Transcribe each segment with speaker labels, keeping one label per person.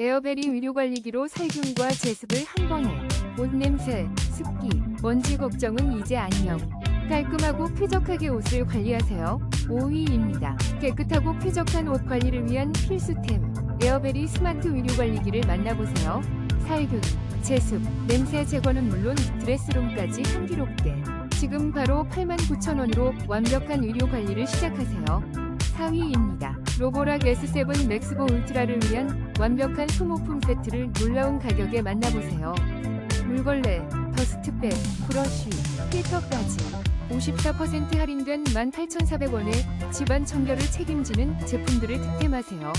Speaker 1: 에어베리 의료관리기로 살균과 제습을 한 번에 옷 냄새, 습기, 먼지 걱정은 이제 안녕. 깔끔하고 쾌적하게 옷을 관리하세요. 5위입니다. 깨끗하고 쾌적한 옷 관리를 위한 필수템. 에어베리 스마트 의료관리기를 만나보세요. 살균, 제습, 냄새 제거는 물론 드레스룸까지 한기롭게. 지금 바로 89,000원으로 완벽한 의료 관리를 시작하세요. 4위입니다. 로보락 S7 맥스보 울트라를 위한 완벽한 소모품 세트를 놀라운 가격에 만나보세요. 물걸레, 더스트백, 브러쉬, 필터까지 54% 할인된 18,400원에 집안 청결을 책임지는 제품들을 득템하세요.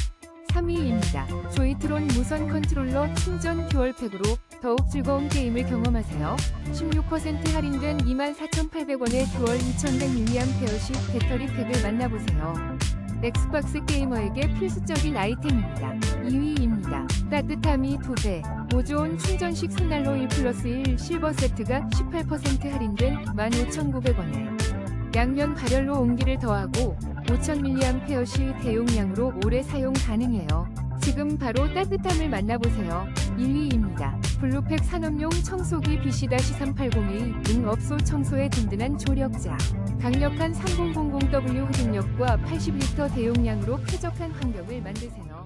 Speaker 1: 3위입니다. 조이트론 무선 컨트롤러 충전 듀얼팩으로 더욱 즐거운 게임을 경험하세요. 16% 할인된 24,800원의 듀얼 2100mAh 배터리 팩을 만나보세요. 엑스박스 게이머에게 필수적인 아이템입니다. 2위입니다. 따뜻함이 2배, 모조온 충전식 손난로 1 플러스 1 실버 세트가 18% 할인된 15,900원에 양면 발열로 온기를 더하고 5000mAh 대용량으로 오래 사용 가능해요. 지금 바로 따뜻함을 만나보세요. 1위입니다. 블루팩 산업용 청소기 BC-3802 등 업소 청소에 든든한 조력자. 강력한 3000W 흡입력과 80리터 대용량으로 쾌적한 환경을 만드세요.